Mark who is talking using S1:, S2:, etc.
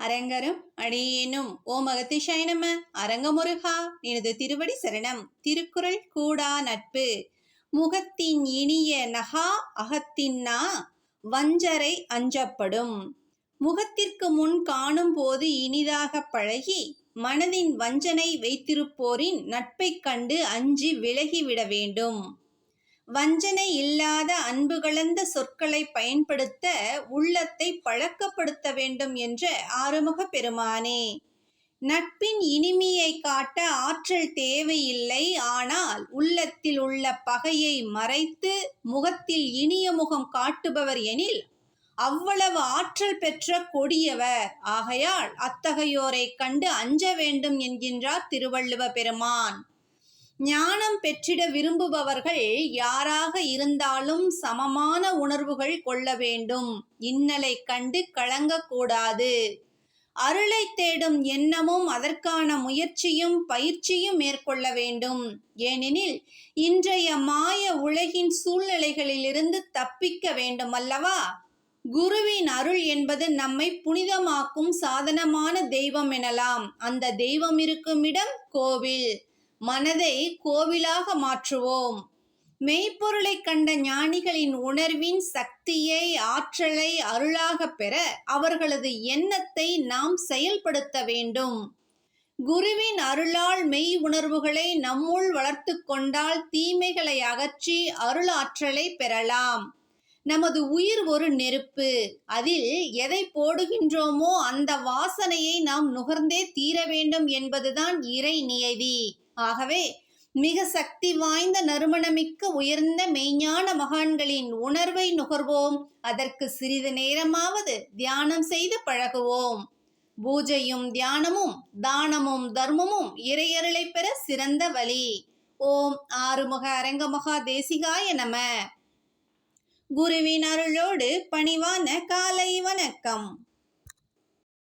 S1: அரங்கரும் அடியேனும் ஓ மகத்திஷாய நம அரங்கமுருகா எனது திருவடி சரணம் திருக்குறள் கூடா நட்பு. முகத்தின் இனிய நகா அகத்தின்னா வஞ்சரை அஞ்சப்படும். முகத்திற்கு முன் காணும் போது இனிதாக பழகி மனதின் வஞ்சனை வைத்திருப்போரின் நட்பைக் கண்டு அஞ்சி விலகிவிட வேண்டும். வஞ்சனை இல்லாத அன்பு கலந்த சொற்களை பயன்படுத்த உள்ளத்தை பழக்கப்படுத்த வேண்டும் என்ற ஆறுமுக பெருமானே. நட்பின் இனிமையை காட்ட ஆற்றல் தேவையில்லை. ஆனால் உள்ளத்தில் உள்ள பகையை மறைத்து முகத்தில் இனிய முகம் காட்டுபவர் எனில் அவ்வளவு ஆற்றல் பெற்ற கொடியவர். ஆகையால் அத்தகையோரை கண்டு அஞ்ச வேண்டும் என்கின்றார் திருவள்ளுவ பெருமான். ஞானம் பெற்றிட விரும்புபவர்கள் யாராக இருந்தாலும் சமமான உணர்வுகள் கொள்ள வேண்டும். இன்னலை கண்டு கலங்கக்கூடாது. அருளை தேடும் எண்ணமும் அதற்கான முயற்சியும் பயிற்சியும் மேற்கொள்ள வேண்டும். ஏனெனில் இன்றைய மாய உலகின் சூழ்நிலைகளிலிருந்து தப்பிக்க வேண்டும் அல்லவா குருவின் அருள் என்பது நம்மை புனிதமாக்கும் சாதனமான தெய்வம் எனலாம். அந்த தெய்வம் இருக்கும் இடம் கோவில். மனதை கோவிலாக மாற்றுவோம். மெய்ப்பொருளை கண்ட ஞானிகளின் உணர்வின் சக்தியை ஆற்றலை அருளாக பெற அவர்களது எண்ணத்தை நாம் செயல்படுத்த வேண்டும். குருவின் அருளால் மெய் உணர்வுகளை நம்முள் வளர்த்து கொண்டால் தீமைகளை அகற்றி அருளாற்றலை பெறலாம். நமது உயிர் ஒரு நெருப்பு. அதில் எதை போடுகின்றோமோ அந்த வாசனையை நாம் நுகர்ந்தே தீர வேண்டும் என்பதுதான் இறை நியதி. ஆகவே மிக சக்தி வாய்ந்த நறுமணமிக்க உயர்ந்த மெய்ஞான மகான்களின் உணர்வை நுகர்வோம். அதற்கு சிறிது நேரமாவது தியானம் செய்து பழகுவோம். பூஜையும் தியானமும் தானமும் தர்மமும் இறையருளை பெற சிறந்த வழி. ஓம் ஆறுமுக அரங்கமகா தேசிகாய நம. குருவின் அருளோடு பணிவான காலை வணக்கம்.